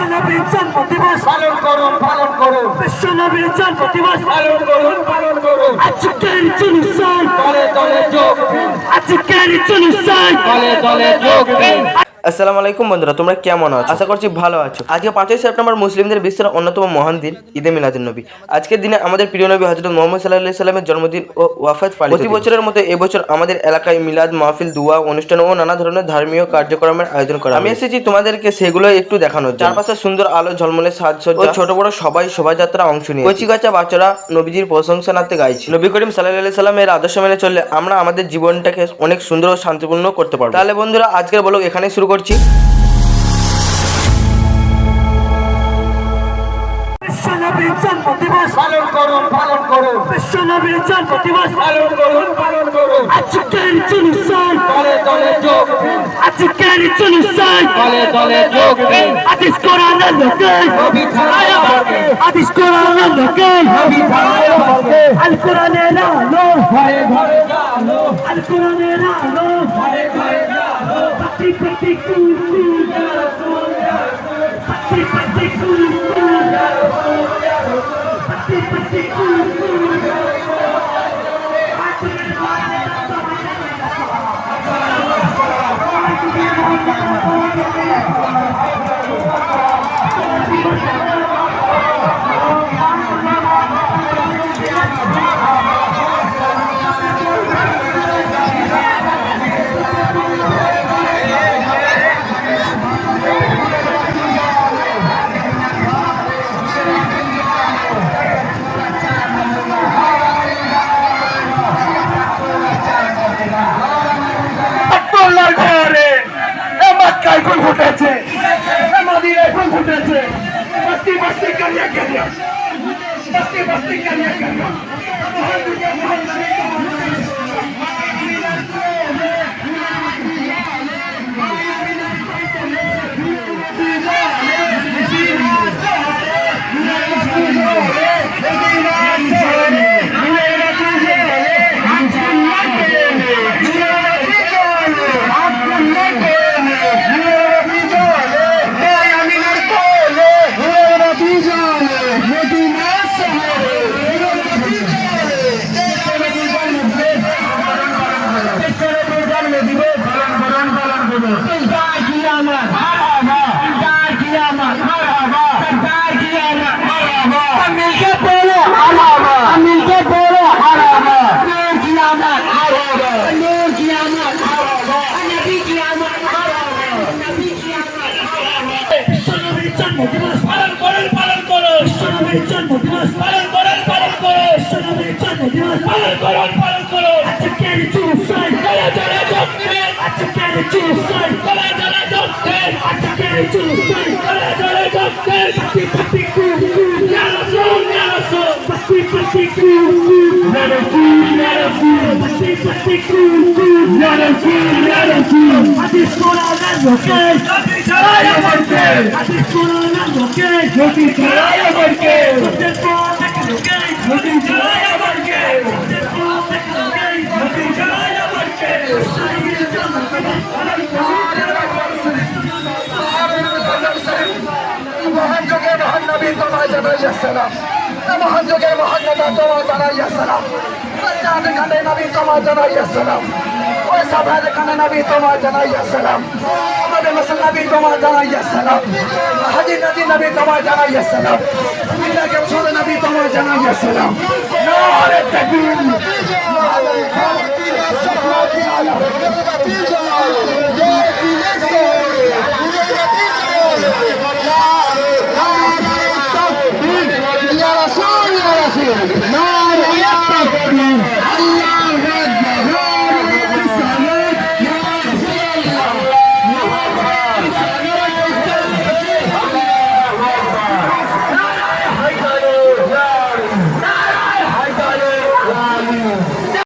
বিশ্বনবীর জন্ম দিবস পালন করুন পালন করুন বিশ্বনবীর জন্ম দিবস পালন করুন পালন করুন আজকের জুলুসান দলে দলে যোগ আজকের জুলুসান দলে দলে যোগ আসসালামু আলাইকুম বন্ধুরা তোমরা কেমন আছো? আশা করছি ভালো আছো। আজকে পাঁচই সেপ্টেম্বর মুসলিমদের বিশ্বের অন্যতম মহান দিন ঈদে মিলাদুন নবী। আজকের দিনে আমাদের প্রিয় নবী হজরত মোহাম্মদ সাল্লাহ সাল্লামের জন্মদিন ও ওয়াফাত পালিত প্রতি বছরের মতো এবছর আমাদের এলাকায় মিলাদ মাহফিল দুয়া অনুষ্ঠান ও নানা ধরনের ধর্মীয় কার্যক্রমের আয়োজন করা আমি এসেছি তোমাদেরকে সেগুলো একটু দেখানোর জন্য। চারপাশে সুন্দর আলো ঝলমলে সাজসজ্জা ছোট বড় সবাই শোভাযাত্রা অংশ নিয়ে কচি কাচা বাচ্চারা নবীজির প্রশংসা নাতে গাইছে। নবী করিম সাল্লাহ সাল্লামের আদর্শ মেনে চললে আমরা আমাদের জীবনটাকে অনেক সুন্দর ও শান্তিপূর্ণ করতে পারব। তাহলে বন্ধুরা আজকের বলো এখানে শুরু করছি। বিশ্বনবীর জন্ম দিবস পালন করুন পালন করুন। বিশ্বনবীর জন্ম দিবস পালন করুন পালন করুন। আজকের জুলুসান দলে দলে যোগ দিন। আজকের জুলুসান দলে দলে যোগ দিন। কোরআনের লোকে নবী ছাড়াই আমাকে। আদিস কোরআনের লোকে নবী ছাড়াই আমাকে। আল কোরআনের আলো। ঘরে ঘরে জানো আল কোরআনের আলো। ঘরে ঘরে জানো Patri, patri, cu, cu, Patri, patri, cu, cu, Patri, patri, cu, Fica a minha বিশ্বনবীর জন্ম দিবস পালন করুন পালন করুন বিশ্বনবীর জন্ম দিবস পালন করুন পালন করুন আজকের জুলুসান জলে জলে যোগ দিন আজকের জুলুসান জলে জলে যোগ দিন আজকের জুলুসান জলে জলে যোগ দিন পাতি পাতি কুল কুল ইয়া রাসূল ইয়া রাসূল পাতি পাতি কুল কুল ইয়া রাসূল ইয়া রাসূল পাতি পাতি কুল কুল ইয়া রাসূল ইয়া রাসূল আদিস কোরআনের লোকে নবী ছাড়াই আমাকে আদিস কোরআনের আমাকে সত্যের পথে লোকে নবী ছাড়াই আমাকে বিশ্বনবীর জন্ম দিবস মহান যুগের মহান নবী তোমায় জানাইয়া সালাম ওই সভার খানে নবী তোমায় জানাইয়া সালাম মোহাম্মদ নবী তোমার জানাইয়া সালাম হাজি নাজি নবী তোমার জানাইয়া সালাম মিলাকে রসুল নবী তোমার জানাইয়া সালাম নারে